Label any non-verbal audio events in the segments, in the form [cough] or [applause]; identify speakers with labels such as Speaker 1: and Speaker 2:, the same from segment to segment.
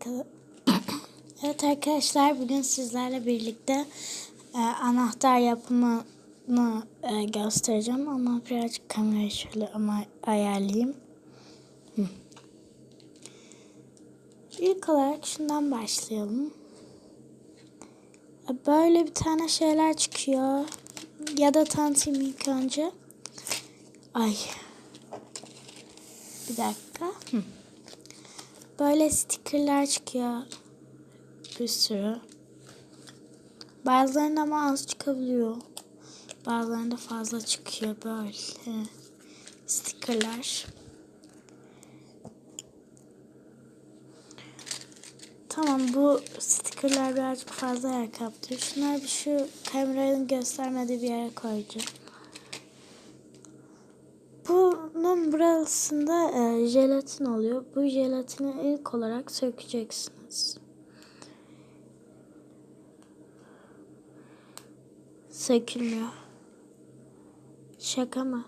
Speaker 1: Arka- [clears throat] Evet arkadaşlar bugün sizlerle birlikte e, anahtar yapımını e, göstereceğim ama birazcık kamerayı şöyle ama ayarlayayım. Hı. İlk olarak şundan başlayalım. E, Böyle bir tane şeyler çıkıyor. Ya da tanıtayım ilk önce. Ay. Bir dakika. Hı. Böyle stickerler çıkıyor. Bir sürü. Bazılarında ama az çıkabiliyor. Bazılarında fazla çıkıyor böyle. Stickerler. Tamam bu stickerler birazcık fazla yer kaplıyor. Şunları bir şu kameranın göstermediği bir yere koyacağım. Burasında e, jelatin oluyor. Bu jelatini ilk olarak sökeceksiniz. Sökülmüyor. Şaka mı?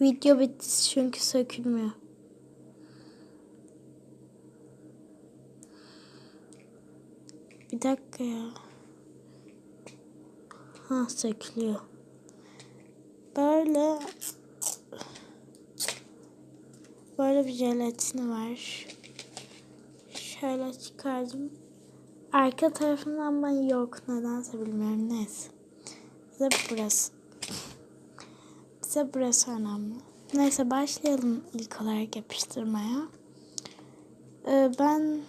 Speaker 1: Video bitti çünkü sökülmüyor. Bir dakika ya. Ha sökülüyor. Böyle böyle bir jelatini var. Şöyle çıkardım. Arka tarafından ben yok. Nedense bilmiyorum. Neyse. Bize burası. Bize burası önemli. Neyse başlayalım ilk olarak yapıştırmaya. Ee, ben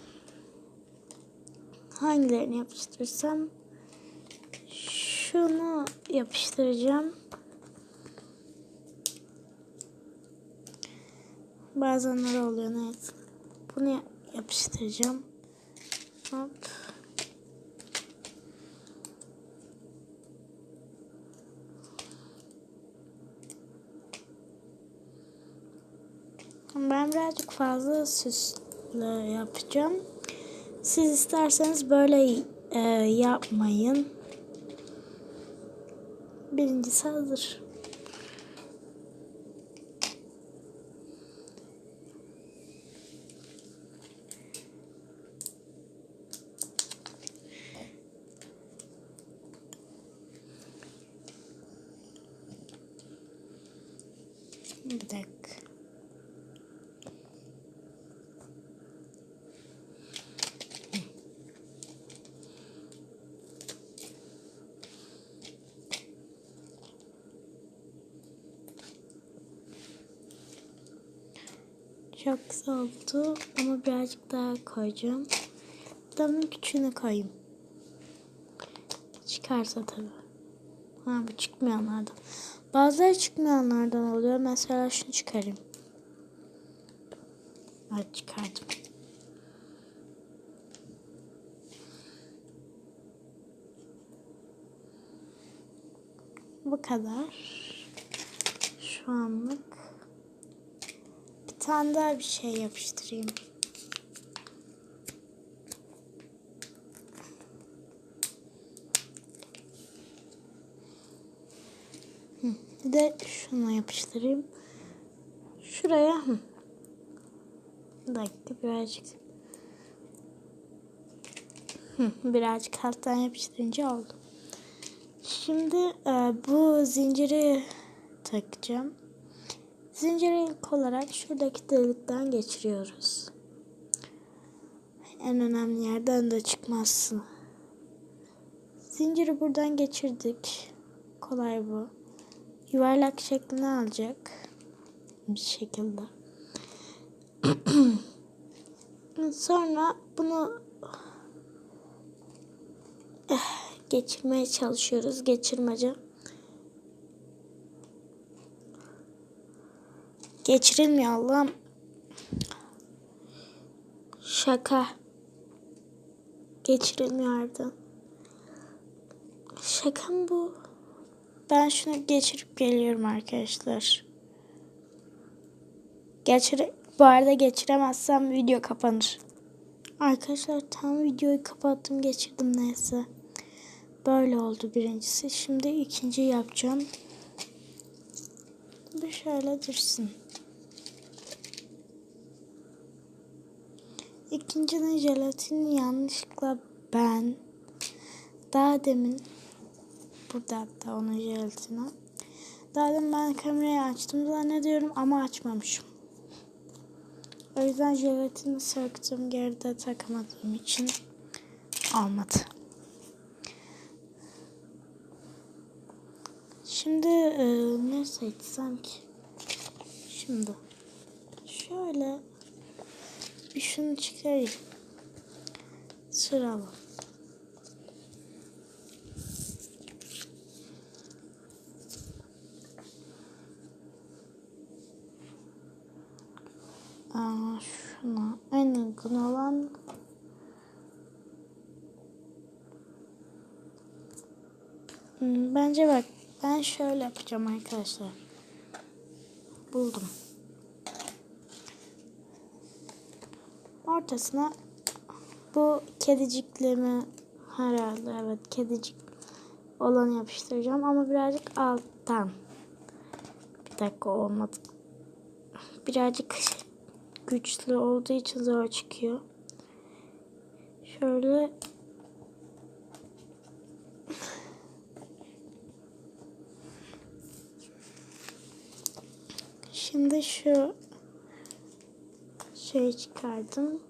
Speaker 1: hangilerini yapıştırsam şunu yapıştıracağım. Bazenleri oluyor neyse. Bunu yapıştıracağım. Hop. Ben birazcık fazla süslü yapacağım. Siz isterseniz böyle e, yapmayın. Birincisi hazır. Bir dakika. Çok güzel oldu ama birazcık daha koyacağım. Damın küçüğünü koyayım. Çıkarsa tabii. Ha bu çıkmayanlardan. Bazıları çıkmayanlardan oluyor. Mesela şunu çıkarayım. Evet çıkardım. Bu kadar. Şu anlık. Bir tane daha bir şey yapıştırayım. Bir de şunu yapıştırayım. Şuraya. Bir dakika birazcık. Birazcık alttan yapıştırınca oldu. Şimdi e, bu zinciri takacağım. Zinciri ilk olarak şuradaki delikten geçiriyoruz. En önemli yerden de çıkmazsın. Zinciri buradan geçirdik. Kolay bu. Yuvarlak şeklini alacak. Bir şekilde. [clears throat] Sonra bunu eh, geçirmeye çalışıyoruz. Geçirmece. Geçirilmiyor Allah'ım. Şaka. Geçirilmiyor Arda. Şaka mı bu? Ben şunu geçirip geliyorum arkadaşlar. Geçir bu arada geçiremezsem video kapanır. Arkadaşlar tam videoyu kapattım geçirdim neyse. Böyle oldu birincisi. Şimdi ikinci yapacağım. Bu şöyle dursun. İkincinin jelatini yanlışlıkla ben daha demin burada hatta onun jelatini. Daha demin ben kamerayı açtım zannediyorum ama açmamışım. O yüzden jelatini söktüm geride takamadığım için olmadı. Şimdi e, ne seçsem ki? Şimdi şöyle bir şunu çıkarayım. Sıralı. Aa, şuna en uygun olan Hmm, Bence bak ben şöyle yapacağım arkadaşlar. Buldum. Ortasına bu kediciklerimi herhalde evet kedicik olanı yapıştıracağım ama birazcık alttan. Bir dakika olmadı. Birazcık güçlü olduğu için zor çıkıyor. Şöyle Şimdi şu şey çıkardım.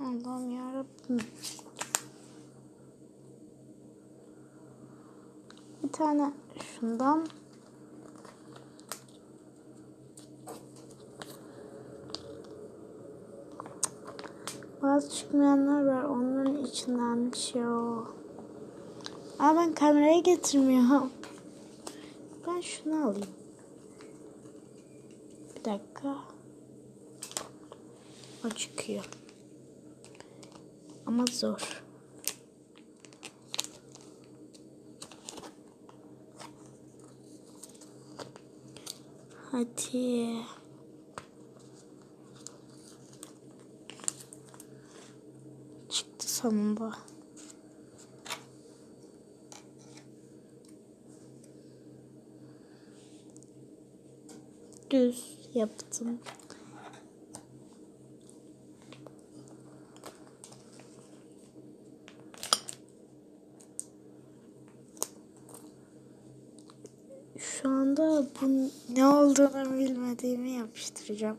Speaker 1: Allah'ım yarabbim. Bir tane şundan. Bazı çıkmayanlar var. Onların içindenmiş ya. Aa ben kamerayı getirmiyorum. Ben şunu alayım. Bir dakika. O çıkıyor. Ama zor. Hadi. Çıktı sonunda. Düz yaptım. Şu anda bu ne olduğunu bilmediğimi yapıştıracağım.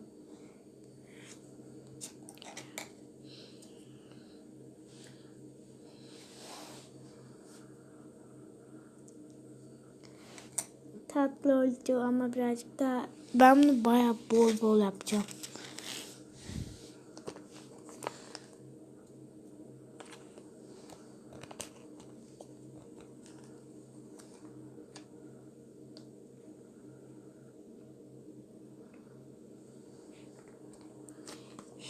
Speaker 1: Tatlı oldu ama birazcık daha ben bunu bayağı bol bol yapacağım.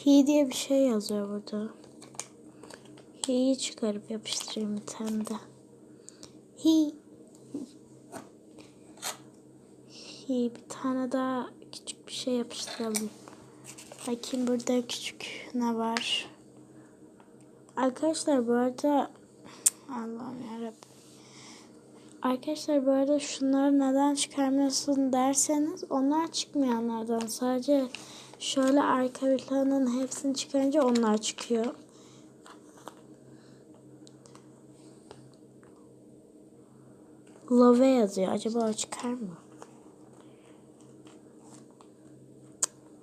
Speaker 1: He diye bir şey yazıyor burada. He'yi çıkarıp yapıştırayım bir tane de. He. He bir tane daha küçük bir şey yapıştıralım. Bakayım burada küçük ne var. Arkadaşlar bu arada Allah'ım yarabbim. Arkadaşlar bu arada şunları neden çıkarmıyorsun derseniz onlar çıkmayanlardan sadece şöyle arka planın hepsini çıkarınca onlar çıkıyor. Love yazıyor. Acaba o çıkar mı?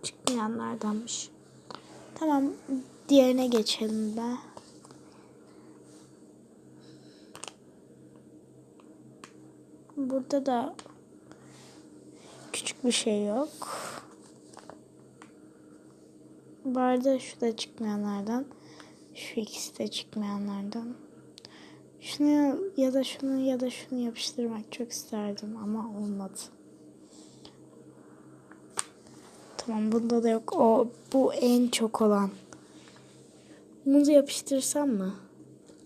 Speaker 1: Çıkmayanlardanmış. Tamam. Diğerine geçelim be. Burada da küçük bir şey yok. Bu arada şu da çıkmayanlardan. Şu ikisi de çıkmayanlardan. Şunu ya da şunu ya da şunu yapıştırmak çok isterdim ama olmadı. Tamam bunda da yok. O bu en çok olan. Bunu da yapıştırsam mı?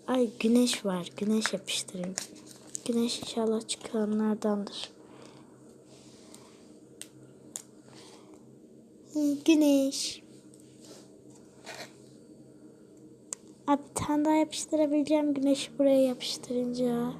Speaker 1: Ay güneş var. Güneş yapıştırayım. Güneş inşallah çıkanlardandır. Güneş. Abi bir tane daha yapıştırabileceğim güneşi buraya yapıştırınca.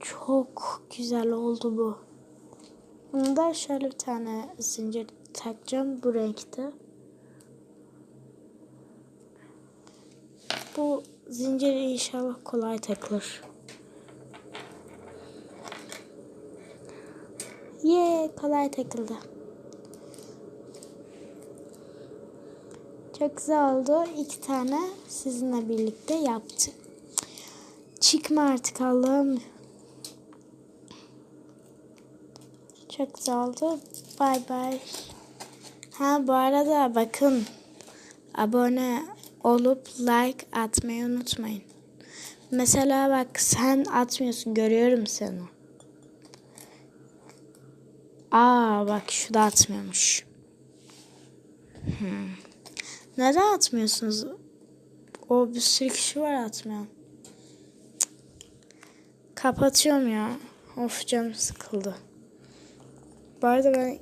Speaker 1: Çok güzel oldu bu. Bunu da şöyle bir tane zincir takacağım bu renkte. Bu zincir inşallah kolay takılır. Ye kolay takıldı. Çok güzel oldu. İki tane sizinle birlikte yaptım. Çıkma artık Allah'ım. Çok güzel oldu. Bay bay. Ha bu arada bakın. Abone olup like atmayı unutmayın. Mesela bak sen atmıyorsun. Görüyorum seni. Aa bak şu da atmıyormuş. Hmm. Neden atmıyorsunuz? O bir sürü kişi var atmayan. Kapatıyorum ya. Of canım sıkıldı. Bu arada ben